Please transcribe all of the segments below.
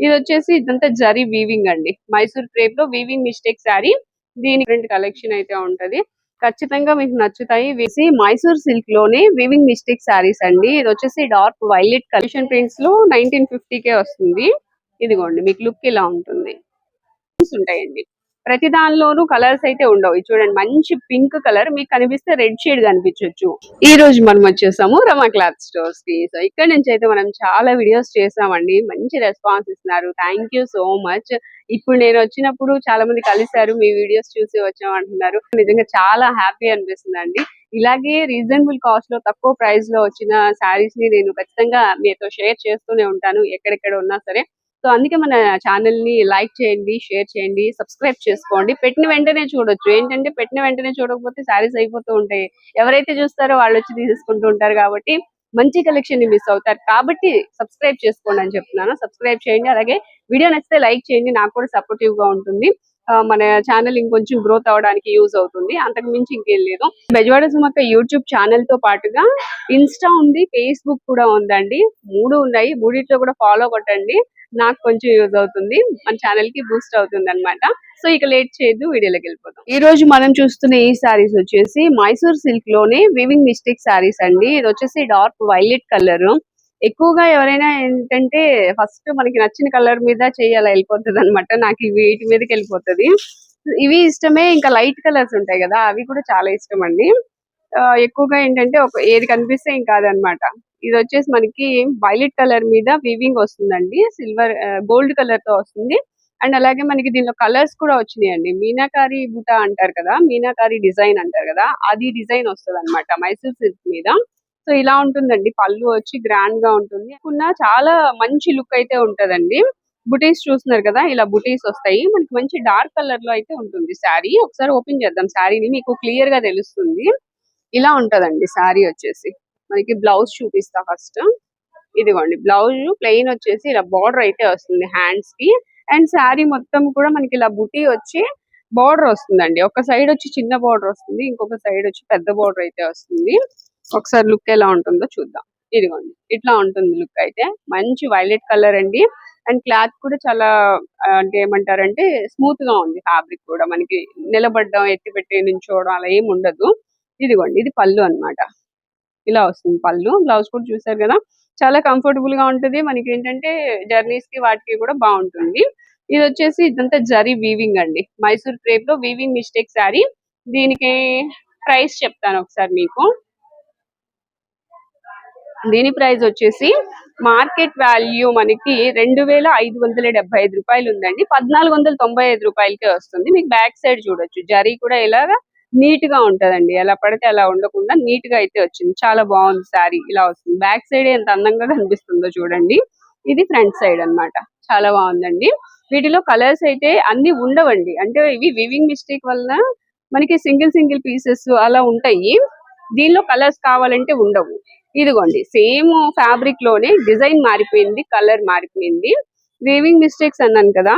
ఇది వచ్చేసి ఇదంతా జరీ వీవింగ్ అండి. మైసూర్ క్రేప్లో వీవింగ్ మిస్టేక్ శారీ దీని ప్రింట్ కలెక్షన్ అయితే ఉంటది. ఖచ్చితంగా మీకు నచ్చుతాయి. వేసి మైసూర్ సిల్క్లోనే వీవింగ్ మిస్టేక్ శారీస్ అండి. ఇది వచ్చేసి డార్క్ వైలెట్ కలెక్షన్ ప్రింట్స్లో నైన్టీన్ కే వస్తుంది. ఇదిగోండి మీకు లుక్ ఇలా ఉంటుంది. ఉంటాయండి. ప్రతి దానిలోనూ కలర్స్ అయితే ఉండవు. ఇది చూడండి మంచి పింక్ కలర్. మీకు కనిపిస్తే రెడ్ షేడ్ కనిపించవచ్చు ఈ రోజు మనం వచ్చేసాము రమా క్లాత్ స్టోర్స్కి. సో ఇక్కడ నుంచి అయితే మనం చాలా వీడియోస్ చేసామండి మంచి రెస్పాన్స్ ఇస్తున్నారు. Thank you so much. ఇప్పుడు నేను వచ్చినప్పుడు చాలా మంది కలిశారు మీ వీడియోస్ చూసి వచ్చాం అంటున్నారు. నిజంగా చాలా హ్యాపీ అనిపిస్తుంది అండి ఇలాగే రీజనబుల్ కాస్ట్లో తక్కువ ప్రైస్లో వచ్చిన శారీస్ని నేను ఖచ్చితంగా మీతో షేర్ చేస్తూనే ఉంటాను ఎక్కడెక్కడ ఉన్నా సరే. సో అందుకే మన ఛానల్ని లైక్ చేయండి షేర్ చేయండి సబ్స్క్రైబ్ చేసుకోండి. పెట్టిన వెంటనే చూడొచ్చు. ఏంటంటే పెట్టిన వెంటనే చూడకపోతే శారీస్ అయిపోతూ ఉంటాయి. ఎవరైతే చూస్తారో వాళ్ళు వచ్చి తీసుకుంటూ ఉంటారు కాబట్టి మంచి కలెక్షన్ని మిస్ అవుతారు. కాబట్టి సబ్స్క్రైబ్ చేసుకోండి అని చెప్తున్నాను. సబ్స్క్రైబ్ చేయండి. అలాగే వీడియో నచ్చితే లైక్ చేయండి. నాకు కూడా సపోర్టివ్గా ఉంటుంది. మన ఛానల్ ఇంకొంచెం గ్రోత్ అవడానికి యూజ్ అవుతుంది. అంతకు మించి ఇంకేం లేదు. బెజవాడ సుమక్క యూట్యూబ్ ఛానల్తో పాటుగా ఇన్స్టా ఉంది ఫేస్బుక్ కూడా ఉందండి. మూడు ఉన్నాయి. మూడిట్లో కూడా ఫాలో కొట్టండి. నాకు కొంచెం యూజ్ అవుతుంది. మన ఛానల్కి బూస్ట్ అవుతుంది అనమాట సో ఇక లేట్ చేయదు వీడియోలోకి వెళ్ళిపోతాం ఈ రోజు మనం చూస్తున్న ఈ సారీస్ వచ్చేసి మైసూర్ సిల్క్లోనే వివింగ్ మిస్టేక్ సారీస్ అండి. ఇది వచ్చేసి డార్క్ వైలెట్ కలర్ ఎక్కువగా ఎవరైనా ఏంటంటే ఫస్ట్ మనకి నచ్చిన కలర్ మీద చేయాలి వెళ్ళిపోతుంది అనమాట నాకు ఇవి వీటి మీదకి వెళ్ళిపోతుంది. ఇవి ఇష్టమే ఇంకా లైట్ కలర్స్ ఉంటాయి కదా అవి కూడా చాలా ఇష్టం అండి. ఎక్కువగా ఏంటంటే ఒక ఏది కనిపిస్తే ఇంకా అదనమాట ఇది వచ్చేసి మనకి వైలెట్ కలర్ మీద వీవింగ్ వస్తుందండి. సిల్వర్ గోల్డ్ కలర్తో వస్తుంది. అండ్ అలాగే మనకి దీనిలో కలర్స్ కూడా వచ్చినాయండి. మీనాకారి బుట్ట అంటారు కదా మీనాకారి డిజైన్ అంటారు కదా అది డిజైన్ వస్తుంది అనమాట మైసూర్ సిల్క్ మీద. సో ఇలా ఉంటుందండి. పళ్ళు వచ్చి గ్రాండ్గా ఉంటుంది. ఉన్న చాలా మంచి లుక్ అయితే ఉంటదండి. బుటీస్ చూస్తున్నారు కదా ఇలా బుటీస్ వస్తాయి. మనకి మంచి డార్క్ కలర్లో అయితే ఉంటుంది శారీ. ఒకసారి ఓపెన్ చేద్దాం. శారీని మీకు క్లియర్గా తెలుస్తుంది. ఇలా ఉంటదండి శారీ వచ్చేసి. మనకి బ్లౌజ్ చూపిస్తా ఫస్ట్ ఇదిగోండి బ్లౌజ్ ప్లెయిన్ వచ్చేసి ఇలా బార్డర్ అయితే వస్తుంది హ్యాండ్స్కి. అండ్ శారీ మొత్తం కూడా మనకి ఇలా బుటీ వచ్చి బార్డర్ వస్తుందండి. ఒక సైడ్ వచ్చి చిన్న బార్డర్ వస్తుంది. ఇంకొక సైడ్ వచ్చి పెద్ద బార్డర్ అయితే వస్తుంది. ఒకసారి లుక్ ఎలా ఉంటుందో చూద్దాం. ఇదిగోండి ఇట్లా ఉంటుంది లుక్ అయితే. మంచి వైలెట్ కలర్ అండి. అండ్ క్లాత్ కూడా చాలా అంటే ఏమంటారంటే స్మూత్గా ఉంది ఫ్యాబ్రిక్ కూడా. మనకి నిలబడడం ఎత్తి పెట్టి నించోవడం అలా ఏమి ఉండదు. ఇదిగోండి ఇది పళ్ళు అన్నమాట. ఇలా వస్తుంది పళ్ళు. బ్లౌజ్ కూడా చూసారు కదా? చాలా కంఫర్టబుల్గా ఉంటుంది. మనకి ఏంటంటే జర్నీస్కి వాటికి కూడా బాగుంటుంది. ఇది వచ్చేసి ఇదంతా జరీ వీవింగ్ అండి. మైసూర్ క్రేప్లో వీవింగ్ మిస్టేక్ శారీ దీనికి ప్రైస్ చెప్తాను ఒకసారి మీకు. దీని ప్రైస్ వచ్చేసి మార్కెట్ వాల్యూ మనకి రెండు వేల ఐదు వందల డెబ్బై ఐదు రూపాయలు ఉందండి. పద్నాలుగు వందల తొంభై ఐదు రూపాయలకే వస్తుంది. మీకు బ్యాక్ సైడ్ చూడొచ్చు. జరీ కూడా ఇలాగా నీట్గా ఉంటదండి. ఎలా పడితే అలా ఉండకుండా నీట్గా అయితే వచ్చింది. చాలా బాగుంది శారీ. ఇలా వస్తుంది. బ్యాక్ సైడ్ ఎంత అందంగా కనిపిస్తుందో చూడండి. ఇది ఫ్రంట్ సైడ్ అన్నమాట. చాలా బాగుందండి. వీటిలో కలర్స్ అయితే అన్ని ఉండవండి. అంటే ఇవి వివింగ్ మిస్టేక్ వలన మనకి సింగిల్ సింగిల్ పీసెస్ అలా ఉంటాయి. దీనిలో కలర్స్ కావాలంటే ఉండవు. ఇదిగోండి సేమ్ ఫ్యాబ్రిక్లోనే డిజైన్ మారిపోయింది కలర్ మారిపోయింది. వీవింగ్ మిస్టేక్స్ అన్నాను కదా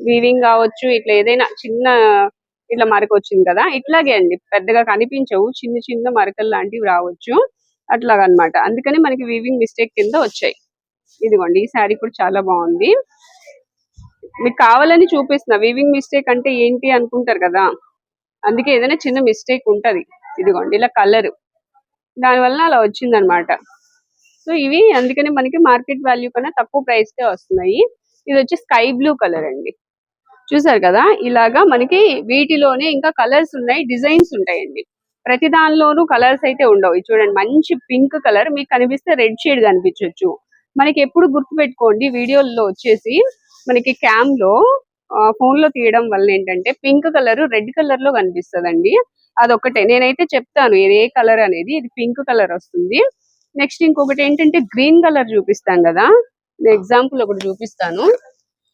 వీవింగ్ కావచ్చు ఇట్లా ఏదైనా చిన్న ఇట్లా మరక వచ్చింది కదా ఇట్లాగే అండి పెద్దగా కనిపించవు చిన్న చిన్న మరకలు లాంటివి రావచ్చు అట్లాగన్నమాట అందుకని మనకి వీవింగ్ మిస్టేక్ కింద వచ్చాయి. ఇదిగోండి ఈ శారీ కూడా చాలా బాగుంది. మీకు కావాలని చూపిస్తున్నా వీవింగ్ మిస్టేక్ అంటే ఏంటి అనుకుంటారు కదా అందుకే ఏదైనా చిన్న మిస్టేక్ ఉంటది. ఇదిగోండి ఇలా కలర్ దానివల్ల అలా వచ్చింది అనమాట సో ఇవి అందుకని మనకి మార్కెట్ వాల్యూ కన్నా తక్కువ ప్రైస్ కే వస్తున్నాయి. ఇది వచ్చి స్కై బ్లూ కలర్ అండి. చూసారు కదా? ఇలాగా మనకి వీటిలోనే ఇంకా కలర్స్ ఉన్నాయి డిజైన్స్ ఉంటాయండి. ప్రతి దానిలోనూ కలర్స్ అయితే ఉండవు. చూడండి మంచి పింక్ కలర్. మీకు కనిపిస్తే రెడ్ షేడ్ కనిపించవచ్చు మనకి ఎప్పుడు గుర్తు పెట్టుకోండి వీడియోల్లో వచ్చేసి మనకి క్యామ్లో ఫోన్లో తీయడం వల్ల ఏంటంటే పింక్ కలర్ రెడ్ కలర్లో కనిపిస్తదండి. అదొకటే నేనైతే చెప్తాను ఇది ఏ కలర్ అనేది ఇది పింక్ కలర్ వస్తుంది. నెక్స్ట్ ఇంకొకటి ఏంటంటే గ్రీన్ కలర్ చూపిస్తాను కదా. ఎగ్జాంపుల్ ఒకటి చూపిస్తాను.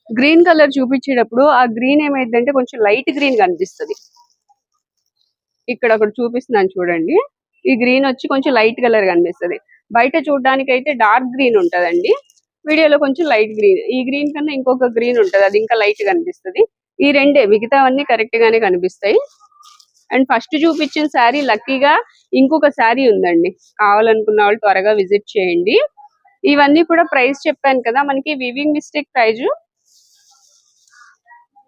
గ్రీన్ కలర్ చూపించేటప్పుడు ఆ గ్రీన్ ఏమైందంటే కొంచెం లైట్ గ్రీన్ కనిపిస్తది. ఇక్కడ ఒకటి చూపిస్తున్నాను చూడండి. ఈ గ్రీన్ వచ్చి కొంచెం లైట్ కలర్ కనిపిస్తది. బయట చూడడానికి అయితే డార్క్ గ్రీన్ ఉంటదండి. వీడియోలో కొంచెం లైట్ గ్రీన్ ఈ గ్రీన్ కన్నా ఇంకొక గ్రీన్ ఉంటుంది. అది ఇంకా లైట్ కనిపిస్తది. ఈ రెండే మిగతావన్నీ కరెక్ట్ గానే కనిపిస్తాయి. అండ్ ఫస్ట్ చూపించిన శారీ లక్కీగా ఇంకొక శారీ ఉందండి. కావాలనుకున్న వాళ్ళు త్వరగా విజిట్ చేయండి. ఇవన్నీ కూడా ప్రైస్ చెప్పాను కదా మనకి weaving mistake price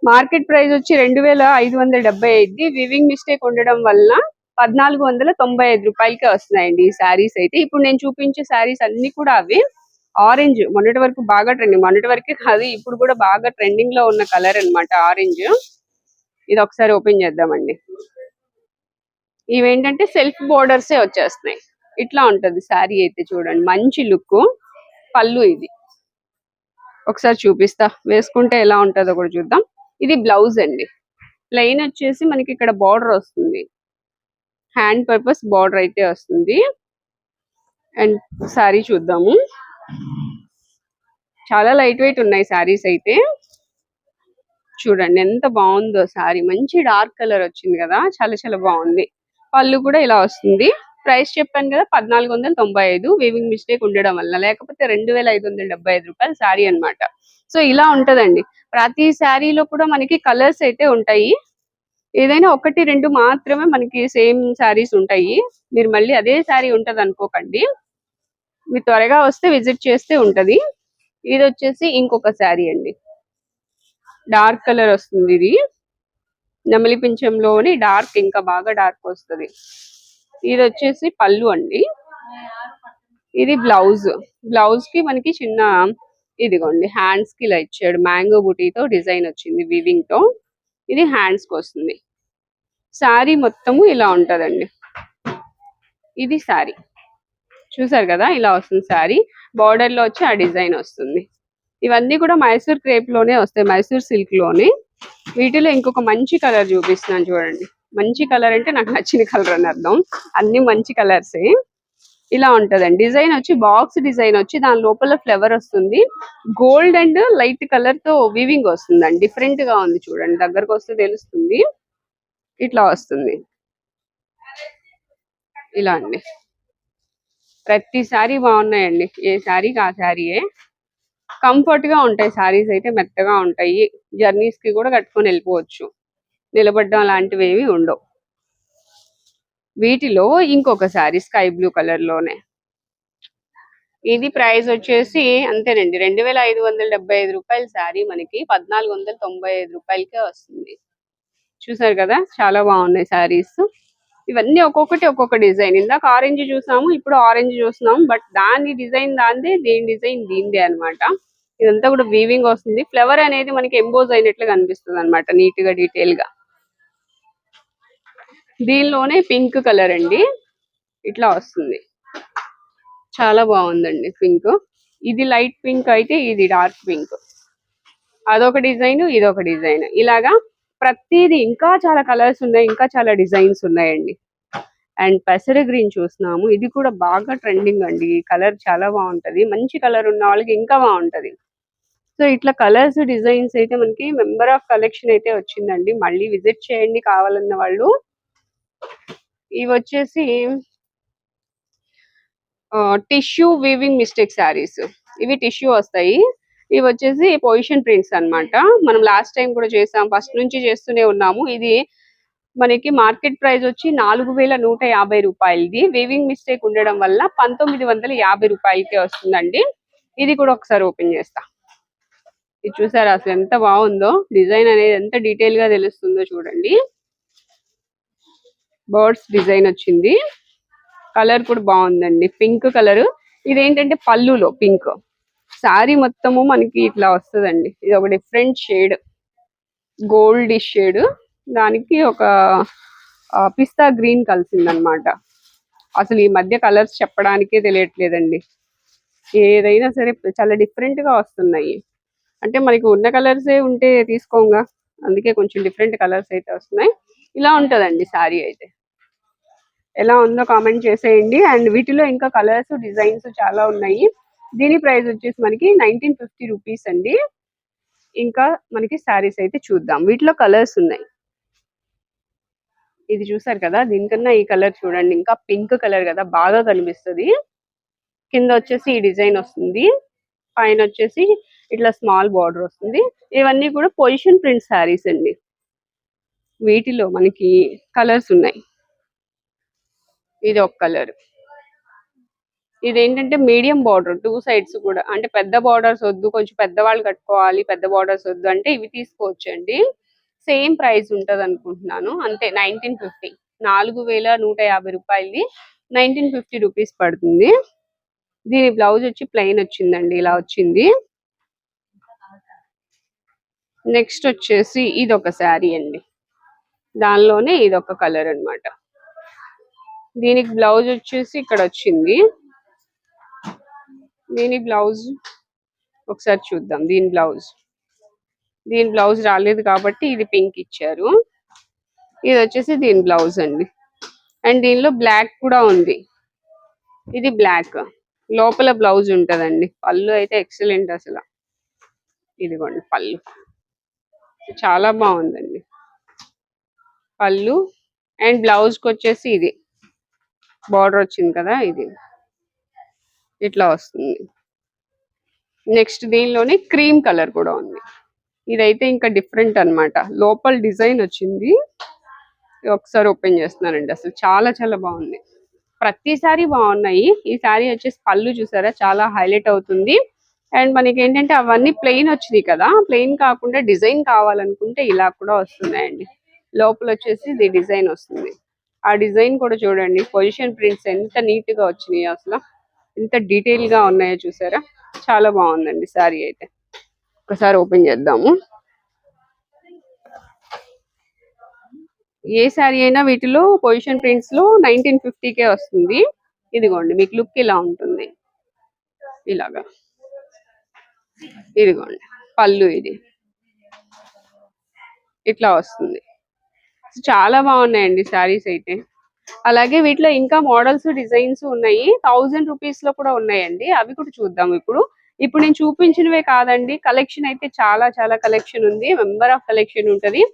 market price వచ్చి రెండు వేల ఐదు వందల డెబ్బై ఐదు వివింగ్ మిస్టేక్ ఉండడం వల్ల పద్నాలుగు వందల తొంభై ఐదు రూపాయలకే వస్తున్నాయండి ఈ శారీస్ అయితే. ఇప్పుడు నేను చూపించే శారీస్ అన్ని కూడా అవి. ఆరెంజ్ మొన్నటి వరకు బాగా ట్రెండింగ్. మొన్నటి వరకు కాదు ఇప్పుడు కూడా బాగా ట్రెండింగ్లో ఉన్న కలర్ అన్నమాట ఆరెంజ్. ఇది ఒకసారి ఓపెన్ చేద్దామండి. ఇవేంటంటే సెల్ఫ్ బోర్డర్సే వచ్చేస్తున్నాయి. ఇట్లా ఉంటది శారీ అయితే చూడండి. మంచి లుక్ పళ్ళు ఇది. ఒకసారి చూపిస్తా. వేసుకుంటే ఎలా ఉంటుందో కూడా చూద్దాం. ఇది బ్లౌజ్ అండి. ప్లెయిన్ వచ్చేసి మనకి ఇక్కడ బార్డర్ వస్తుంది. హ్యాండ్ పర్పస్ బార్డర్ అయితే వస్తుంది. అండ్ శారీ చూద్దాము. చాలా లైట్ వెయిట్ ఉన్నాయి శారీస్ అయితే. చూడండి ఎంత బాగుందో శారీ మంచి డార్క్ కలర్ వచ్చింది కదా. చాలా చాలా బాగుంది. పళ్ళు కూడా ఇలా వస్తుంది. ప్రైస్ చెప్పాను కదా పద్నాలుగు వందల తొంభై ఐదు. వీవింగ్ మిస్టేక్ ఉండడం వల్ల. లేకపోతే రెండు వేల ఐదు వందల డెబ్బై ఐదు రూపాయలు శారీ అన్నమాట. సో ఇలా ఉంటదండి. ప్రతి శారీలో కూడా మనకి కలర్స్ అయితే ఉంటాయి. ఏదైనా ఒకటి రెండు మాత్రమే మనకి సేమ్ శారీస్ ఉంటాయి. మీరు మళ్ళీ అదే శారీ ఉంటది అనుకోకండి మీరు త్వరగా వస్తే విజిట్ చేస్తే ఉంటది. ఇది వచ్చేసి ఇంకొక శారీ అండి. డార్క్ కలర్ వస్తుంది ఇది. నెమలి పింఛంలోని డార్క్ ఇంకా బాగా డార్క్ వస్తుంది. ఇది వచ్చేసి పళ్ళు అండి. ఇది బ్లౌజ్. బ్లౌజ్కి మనకి చిన్న ఇదిగోండి హ్యాండ్స్కి ఇలా ఇచ్చాడు. మ్యాంగో బుటీతో డిజైన్ వచ్చింది వివింగ్తో. ఇది హ్యాండ్స్కి వస్తుంది. శారీ మొత్తము ఇలా ఉంటదండి. ఇది శారీ. చూసారు కదా ఇలా వస్తుంది శారీ. బార్డర్లో వచ్చి ఆ డిజైన్ వస్తుంది. ఇవన్నీ కూడా మైసూర్ క్రేప్లోనే వస్తాయి మైసూర్ సిల్క్లోనే. వీటిలో ఇంకొక మంచి కలర్ చూపిస్తున్నాను చూడండి. మంచి కలర్ అంటే నాకు నచ్చిన కలర్ అని అర్థం. అన్ని మంచి కలర్సే ఇలా ఉంటదండి. డిజైన్ వచ్చి బాక్స్ డిజైన్ వచ్చి దాని లోపల ఫ్లవర్ వస్తుంది. గోల్డ్ అండ్ లైట్ కలర్తో వీవింగ్ వస్తుందండి. డిఫరెంట్గా ఉంది చూడండి. దగ్గరకు వస్తే తెలుస్తుంది. ఇట్లా వస్తుంది. ఇలా అండి. ప్రతి సారీ బాగున్నాయండి. ఏ శారీకి ఆ శారీయే. కంఫర్ట్గా ఉంటాయి శారీస్ అయితే మెత్తగా ఉంటాయి. జర్నీస్కి కూడా కట్టుకొని వెళ్ళిపోవచ్చు. నిలబడడం లాంటివి ఏవి ఉండవు. వీటిలో ఇంకొక శారీ స్కై బ్లూ కలర్లోనే. ఇది ప్రైస్ వచ్చేసి అంతేనండి. రెండు వేల ఐదు వందల డెబ్బై ఐదు రూపాయల శారీ మనకి పద్నాలుగు వందల తొంభై ఐదు రూపాయలకే వస్తుంది. చూసారు కదా? చాలా బాగున్నాయి శారీస్. ఇవన్నీ ఒక్కొక్కటి ఒక్కొక్క డిజైన్. ఇందాక ఆరెంజ్ చూసాము ఇప్పుడు ఆరెంజ్ చూస్తున్నాము బట్ దాని డిజైన్ దాందే దీని డిజైన్ దీనిదే అన్నమాట. ఇదంతా కూడా వీవింగ్ వస్తుంది. ఫ్లవర్ అనేది మనకి ఎంబోజ్ అయినట్లు కనిపిస్తుంది అనమాట నీట్గా డీటెయిల్గా దీనిలోనే పింక్ కలర్ అండి. ఇట్లా వస్తుంది. చాలా బాగుందండి పింక్ ఇది లైట్ పింక్ అయితే ఇది డార్క్ పింక్ అదొక డిజైన్ ఇదొక డిజైన్. ఇలాగా ప్రతిది ఇంకా చాలా కలర్స్ ఉన్నాయి ఇంకా చాలా డిజైన్స్ ఉన్నాయండి. అండ్ పెసర గ్రీన్ చూస్తున్నాము. ఇది కూడా బాగా ట్రెండింగ్ అండి. ఈ కలర్ చాలా బాగుంటది. మంచి కలర్ ఉన్న వాళ్ళకి ఇంకా బాగుంటది. సో ఇట్లా కలర్స్ డిజైన్స్ అయితే మనకి మెంబర్ ఆఫ్ కలెక్షన్ అయితే వచ్చిందండి. మళ్ళీ విజిట్ చేయండి కావాలన్న వాళ్ళు. ఇవి వచ్చేసి టిష్యూ వీవింగ్ మిస్టేక్ శారీస్. ఇవి టిష్యూ వస్తాయి. ఇవి వచ్చేసి పొజిషన్ ప్రింట్స్ అన్నమాట. మనం లాస్ట్ టైం కూడా చేసాం ఫస్ట్ నుంచి చేస్తూనే ఉన్నాము. ఇది మనకి మార్కెట్ ప్రైస్ వచ్చి నాలుగు వేల నూట యాభై రూపాయలది. వీవింగ్ మిస్టేక్ ఉండడం వల్ల పంతొమ్మిది వందల యాభై రూపాయలకే వస్తుందండి. ఇది కూడా ఒకసారి ఓపెన్ చేస్తా. ఇది చూసారా అసలు ఎంత బాగుందో? డిజైన్ అనేది ఎంత డీటెయిల్గా తెలుస్తుందో చూడండి. బర్డ్స్ డిజైన్ వచ్చింది. కలర్ కూడా బాగుందండి. Pink colour. ఇదేంటంటే పళ్ళులో పింక్. శారీ మొత్తము మనకి ఇట్లా వస్తుందండి. ఇది ఒక డిఫరెంట్ షేడ్. గోల్డ్ షేడ్ దానికి ఒక పిస్తా గ్రీన్ కలిసిందనమాట. అసలు ఈ మధ్య కలర్స్ చెప్పడానికే తెలియట్లేదండి. ఏదైనా సరే చాలా డిఫరెంట్గా వస్తున్నాయి. అంటే మనకి ఉన్న కలర్సే ఉంటే తీసుకోంగా. అందుకే కొంచెం డిఫరెంట్ కలర్స్ అయితే వస్తున్నాయి. ఇలా ఉంటదండి శారీ అయితే. ఎలా ఉందో కామెంట్ చేసేయండి. అండ్ వీటిలో ఇంకా కలర్స్ డిజైన్స్ చాలా ఉన్నాయి. దీని ప్రైస్ వచ్చేసి మనకి నైన్టీన్ ఫిఫ్టీ రూపీస్ అండి. ఇంకా మనకి శారీస్ అయితే చూద్దాం. వీటిలో కలర్స్ ఉన్నాయి. ఇది చూసారు కదా? దీనికన్నా ఈ కలర్ చూడండి. ఇంకా పింక్ కలర్ కదా? బాగా కనిపిస్తుంది. కింద వచ్చేసి ఈ డిజైన్ వస్తుంది. పైన వచ్చేసి ఇట్లా స్మాల్ బార్డర్ వస్తుంది. ఇవన్నీ కూడా పొజిషన్ ప్రింట్ శారీస్ అండి. వీటిలో మనకి కలర్స్ ఉన్నాయి. ఇది ఒక కలర్. ఇది ఏంటంటే మీడియం బార్డర్ టూ సైడ్స్ కూడా. అంటే పెద్ద బార్డర్స్ వద్దు కొంచెం పెద్దవాళ్ళు కట్టుకోవాలి పెద్ద బార్డర్స్ వద్దు అంటే ఇవి తీసుకోవచ్చండి. సేమ్ ప్రైస్ ఉంటుంది అనుకుంటున్నాను. అంతే నైన్టీన్ ఫిఫ్టీ. నాలుగు వేల నూట యాభై రూపాయలది నైన్టీన్ ఫిఫ్టీ రూపీస్ పడుతుంది. దీని బ్లౌజ్ వచ్చి ప్లెయిన్ వచ్చిందండి ఇలా వచ్చింది. నెక్స్ట్ వచ్చేసి ఇది ఒక శారీ అండి. దానిలోనే ఇది ఒక కలర్ అన్నమాట. దీనికి బ్లౌజ్ వచ్చేసి ఇక్కడ వచ్చింది. దీని బ్లౌజ్ ఒకసారి చూద్దాం. దీని బ్లౌజ్. దీని బ్లౌజ్ రాలేదు కాబట్టి ఇది పింక్ ఇచ్చారు. ఇది వచ్చేసి దీని బ్లౌజ్ అండి. అండ్ దీనిలో బ్లాక్ కూడా ఉంది. ఇది బ్లాక్. లోపల బ్లౌజ్ ఉంటదండి. పళ్ళు అయితే ఎక్సలెంట్ అసలు. ఇదిగోండి పళ్ళు. చాలా బాగుందండి. పళ్ళు అండ్ బ్లౌజ్కి వచ్చేసి ఇది. బార్డర్ వచ్చింది కదా ఇది. ఇట్లా వస్తుంది. నెక్స్ట్ దీనిలోనే క్రీమ్ కలర్ కూడా ఉంది. ఇదైతే ఇంకా డిఫరెంట్ అన్నమాట. లోపల డిజైన్ వచ్చింది. ఒకసారి ఓపెన్ చేస్తున్నానండి. అసలు చాలా చాలా బాగుంది. ప్రతిసారి బాగున్నాయి. ఈ సారీ వచ్చేసి పళ్ళు చూసారా? చాలా హైలైట్ అవుతుంది. అండ్ మనకి ఏంటంటే అవన్నీ ప్లెయిన్ వచ్చినాయి కదా. ప్లెయిన్ కాకుండా డిజైన్ కావాలనుకుంటే ఇలా కూడా వస్తున్నాయండి. లోపల వచ్చేసి ఇది డిజైన్ వస్తుంది. ఆ డిజైన్ కూడా చూడండి. పొజిషన్ ప్రింట్స్ ఎంత నీట్గా వచ్చినాయి అసలు. ఎంత డీటెయిల్గా ఉన్నాయో చూసారా? చాలా బాగుందండి సారీ అయితే. ఒకసారి ఓపెన్ చేద్దాము. ఏ శారీ అయినా వీటిలో పొజిషన్ ప్రింట్స్లో నైన్టీన్ కే వస్తుంది. ఇదిగోండి మీకు లుక్ ఇలా ఉంటుంది. ఇలాగా. ఇదిగోండి పళ్ళు ఇది. ఇట్లా వస్తుంది. చాలా బాగున్నాయండి శారీస్ అయితే. అలాగే వీటిలో ఇంకా మోడల్స్ డిజైన్స్ ఉన్నాయి. థౌజండ్ రూపీస్లో కూడా ఉన్నాయండి. అవి కూడా చూద్దాం ఇప్పుడు. ఇప్పుడు నేను చూపించినవే కాదండి. కలెక్షన్ అయితే చాలా చాలా కలెక్షన్ ఉంది. మెంబర్ ఆఫ్ కలెక్షన్ ఉంటది.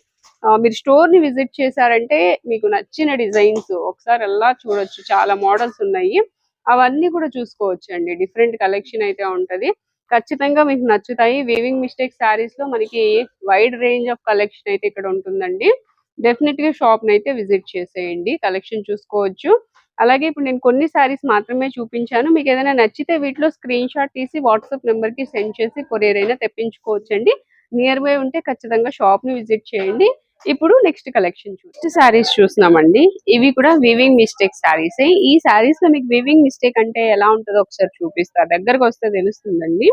ఆ, మీరు స్టోర్ని విజిట్ చేశారంటే మీకు నచ్చిన డిజైన్స్ ఒకసారి అలా చూడొచ్చు. చాలా మోడల్స్ ఉన్నాయి. అవన్నీ కూడా చూసుకోవచ్చు అండి డిఫరెంట్ కలెక్షన్ అయితే ఉంటది. ఖచ్చితంగా మీకు నచ్చుతాయి. వీవింగ్ మిస్టేక్ శారీస్లో మనకి వైడ్ రేంజ్ ఆఫ్ కలెక్షన్ అయితే ఇక్కడ ఉంటుందండి. డెఫినెట్గా షాప్ని అయితే విజిట్ చేసేయండి కలెక్షన్ చూసుకోవచ్చు. అలాగే ఇప్పుడు నేను కొన్ని శారీస్ మాత్రమే చూపించాను. మీకు ఏదైనా నచ్చితే వీటిలో స్క్రీన్ షాట్ తీసి వాట్సాప్ నెంబర్కి సెండ్ చేసి కొరియర్ అయినా తెప్పించుకోవచ్చండి. నియర్ బై ఉంటే ఖచ్చితంగా షాప్ని విజిట్ చేయండి. ఇప్పుడు నెక్స్ట్ కలెక్షన్ చూసి శారీస్ చూస్తున్నామండి. ఇవి కూడా వివింగ్ మిస్టేక్ శారీస్ ఈ శారీస్లో మీకు వివింగ్ మిస్టేక్ అంటే ఎలా ఉంటుందో ఒకసారి చూపిస్తారు దగ్గరకు వస్తే తెలుస్తుందండి.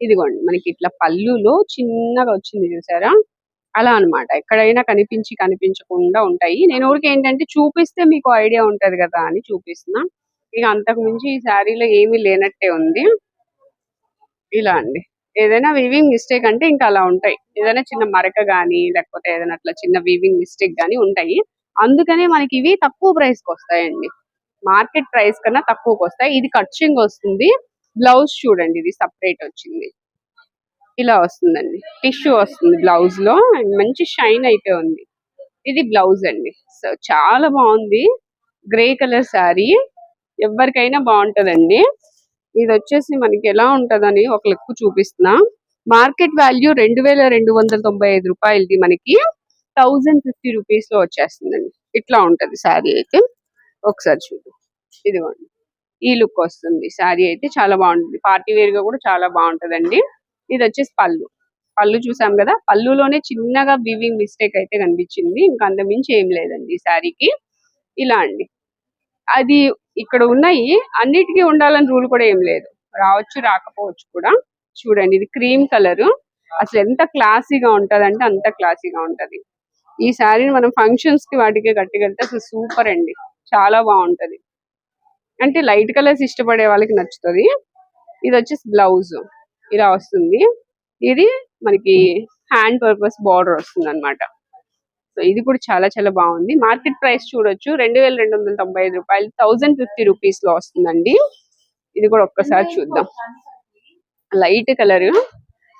ఇదిగోండి మనకి ఇట్లా పళ్ళులో చిన్నగా వచ్చింది చూసారా? అలా అన్నమాట. ఎక్కడైనా కనిపించి కనిపించకుండా ఉంటాయి. నేను ఊరికి ఏంటంటే చూపిస్తే మీకు ఐడియా ఉంటది కదా అని చూపిస్తున్నా. ఇక అంతకు మించి ఈ శారీలో ఏమీ లేనట్టే ఉంది. ఇలా అండి. ఏదైనా వీవింగ్ మిస్టేక్ అంటే ఇంకా అలా ఉంటాయి. ఏదైనా చిన్న మరక గానీ లేకపోతే ఏదైనా అట్లా చిన్న వీవింగ్ మిస్టేక్ గానీ ఉంటాయి. అందుకనే మనకి ఇవి తక్కువ ప్రైస్కి వస్తాయండి. మార్కెట్ ప్రైస్ కన్నా తక్కువకి వస్తాయి. ఇది కట్చింగ్ వస్తుంది. బ్లౌజ్ చూడండి ఇది సపరేట్ వచ్చింది. ఇలా వస్తుందండి. టిష్యూ వస్తుంది బ్లౌజ్లో అండ్ మంచి షైన్ అయితే ఉంది. ఇది బ్లౌజ్ అండి. సో చాలా బాగుంది. Grey colour sari. ఎవరికైనా బాగుంటదండి. ఇది వచ్చేసి మనకి ఎలా ఉంటదని ఒక లెక్కు చూపిస్తున్నా. మార్కెట్ వాల్యూ రెండు వేల రెండు వందల తొంభై ఐదు రూపాయలది మనకి థౌజండ్ ఫిఫ్టీ రూపీస్లో వచ్చేస్తుందండి. ఇట్లా ఉంటది శారీ అయితే. ఒకసారి చూడు ఇదిగోండి. ఈ లుక్ వస్తుంది. శారీ అయితే చాలా బాగుంటుంది. పార్టీ వేర్గా కూడా చాలా బాగుంటదండి. ఇది వచ్చేసి పళ్ళు. పళ్ళు చూసాం కదా? పళ్ళులోనే చిన్నగా వివింగ్ మిస్టేక్ అయితే కనిపించింది. ఇంకా అంతమించి ఏం లేదండి ఈ శారీకి. ఇలా అండి. అది ఇక్కడ ఉన్నాయి. అన్నిటికీ ఉండాలని రూల్ కూడా ఏం లేదు. రావచ్చు రాకపోవచ్చు కూడా. చూడండి ఇది క్రీమ్ కలర్ అసలు ఎంత క్లాసీగా ఉంటదంటే అంత క్లాసీగా ఉంటది. ఈ శారీని మనం ఫంక్షన్స్కి వాటికి కట్టుకెళ్తే అసలు సూపర్ అండి. చాలా బాగుంటది. అంటే లైట్ కలర్స్ ఇష్టపడే వాళ్ళకి నచ్చుతుంది. ఇది వచ్చేసి బ్లౌజ్ ఇలా వస్తుంది. ఇది మనకి హ్యాండ్ పర్పస్ బార్డర్ వస్తుంది అనమాట సో ఇది కూడా చాలా చాలా బాగుంది. మార్కెట్ ప్రైస్ చూడొచ్చు. రెండు వేల రెండు వందల తొంభై ఐదు రూపాయలు. థౌజండ్ ఫిఫ్టీ రూపీస్లో వస్తుందండి. ఇది కూడా ఒక్కసారి చూద్దాం. లైట్ కలర్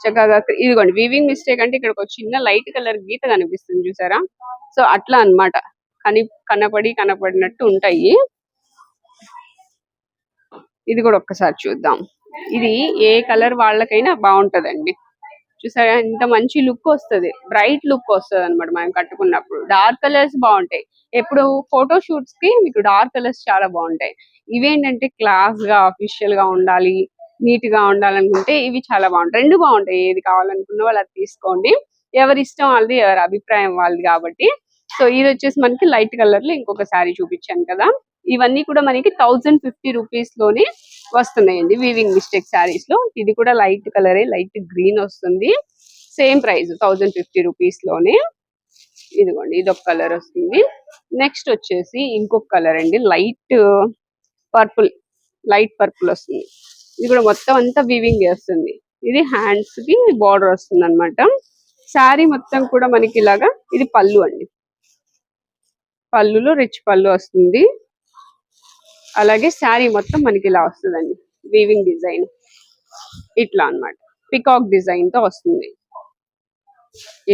చక్కగా ఇదిగోండి. వీవింగ్ మిస్టేక్ అంటే ఇక్కడ ఒక చిన్న లైట్ కలర్ గీత కనిపిస్తుంది చూసారా? సో అట్లా అన్నమాట. కని కనపడి కనపడినట్టు ఉంటాయి. ఇది కూడా ఒక్కసారి చూద్దాం. ఇది ఏ కలర్ వాళ్ళకైనా బాగుంటదండి. చూసారా? ఎంత మంచి లుక్ వస్తది. బ్రైట్ లుక్ వస్తది అనమాట మనం కట్టుకున్నప్పుడు. డార్క్ కలర్స్ బాగుంటాయి. ఎప్పుడు ఫోటో షూట్స్కి మీకు డార్క్ కలర్స్ చాలా బాగుంటాయి. ఇవేంటంటే క్లాస్గా అఫీషియల్గా ఉండాలి నీట్గా ఉండాలనుకుంటే ఇవి చాలా బాగుంటాయి. రెండు బాగుంటాయి. ఏది కావాలనుకున్న వాళ్ళు అది తీసుకోండి. ఎవరి ఇష్టం వాళ్ళది ఎవరి అభిప్రాయం వాళ్ళది కాబట్టి. సో ఇది వచ్చేసి మనకి లైట్ కలర్లో ఇంకొక శారీ చూపించాను కదా. ఇవన్నీ కూడా మనకి థౌజండ్ ఫిఫ్టీ రూపీస్లోనే వస్తున్నాయండి. వీవింగ్ మిస్టేక్ శారీస్లో. ఇది కూడా లైట్ కలరే లైట్ గ్రీన్ వస్తుంది. సేమ్ ప్రైస్ థౌజండ్ ఫిఫ్టీ రూపీస్లోనే. ఇదిగోండి ఇది ఒక కలర్ వస్తుంది. నెక్స్ట్ వచ్చేసి ఇంకొక కలర్ అండి. లైట్ పర్పుల్ లైట్ పర్పుల్ వస్తుంది. ఇది కూడా మొత్తం అంతా వీవింగ్ చేస్తుంది ఇది హ్యాండ్స్కి బార్డర్ వస్తుంది అనమాట శారీ మొత్తం కూడా మనకి ఇలాగా ఇది పళ్ళు అండి. పళ్ళులో రిచ్ పళ్ళు వస్తుంది. అలాగే శారీ మొత్తం మనకి ఇలా వస్తుందండి. వీవింగ్ డిజైన్ ఇట్లా అన్నమాట. పికాక్ డిజైన్తో వస్తుంది.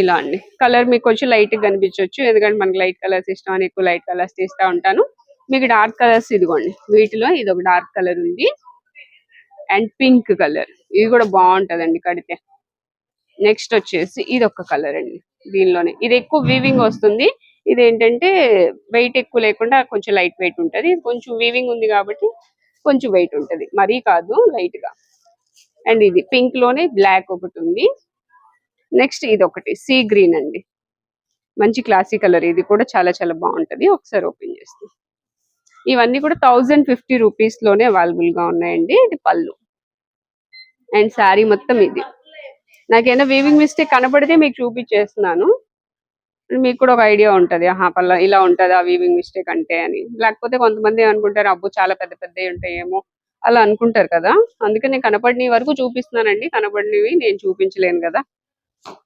ఇలా అండి. కలర్ మీకు కొంచెం లైట్గా కనిపించవచ్చు. ఎందుకంటే మనకి లైట్ కలర్స్ ఇష్టం అని ఎక్కువ లైట్ కలర్స్ తీస్తా ఉంటాను. మీకు డార్క్ కలర్స్ ఇదిగోండి. వీటిలో ఇది ఒక డార్క్ కలర్ ఉంది. అండ్ పింక్ కలర్ ఇది కూడా బాగుంటదండి కడితే. నెక్స్ట్ వచ్చేసి ఇది ఒక కలర్ అండి. దీనిలోనే. ఇది ఎక్కువ వీవింగ్ వస్తుంది. ఇది ఏంటంటే వెయిట్ ఎక్కువ లేకుండా కొంచెం లైట్ వెయిట్ ఉంటది. కొంచెం వీవింగ్ ఉంది కాబట్టి కొంచెం వెయిట్ ఉంటది. మరీ కాదు లైట్గా. అండ్ ఇది పింక్లోనే బ్లాక్ ఒకటి ఉంది. నెక్స్ట్ ఇది ఒకటి సీ గ్రీన్ అండి. మంచి క్లాసీ కలర్ ఇది కూడా చాలా చాలా బాగుంటది. ఒకసారి ఓపెన్ చేస్తాం. ఇవన్నీ కూడా థౌజండ్ ఫిఫ్టీ రూపీస్లోనే అవైలబుల్గా ఉన్నాయండి. ఇది పళ్ళు. అండ్ శారీ మొత్తం ఇది. నాకేమైనా వీవింగ్ మిస్టేక్ కనపడితే మీకు చూపించేస్తున్నాను. మీకు కూడా ఒక ఐడియా ఉంటది. ఆహా పల్ల ఇలా ఉంటదా వీవింగ్ మిస్టేక్ అంటే అని. లేకపోతే కొంతమంది ఏమనుకుంటారు అబ్బో చాలా పెద్ద పెద్దవి ఉంటాయేమో అలా అనుకుంటారు కదా. అందుకే నేను కనపడిన వరకు చూపిస్తున్నానండి. కనపడినవి నేను చూపించలేను కదా.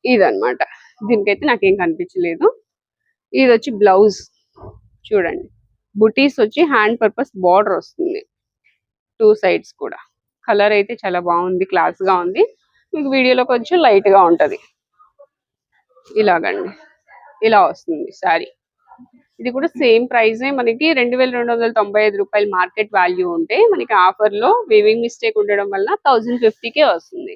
ఇదనమాట దీనికైతే నాకేం కనిపించలేదు. ఇది వచ్చి బ్లౌజ్ చూడండి. బుటీస్ వచ్చి హ్యాండ్ పర్పస్ బార్డర్ వస్తుంది. టూ సైడ్స్ కూడా. కలర్ అయితే చాలా బాగుంది క్లాస్గా ఉంది. మీకు వీడియోలో కొంచెం లైట్గా ఉంటది. ఇలాగండి. ఇలా వస్తుంది సారీ ఇది కూడా సేమ్ ప్రైస్ మనకి రెండు వేల రెండు వందల తొంభై ఐదు రూపాయలు మార్కెట్ వాల్యూ ఉంటే మనకి ఆఫర్లో వీవింగ్ మిస్టేక్ ఉండడం వల్ల థౌజండ్ ఫిఫ్టీకే వస్తుంది.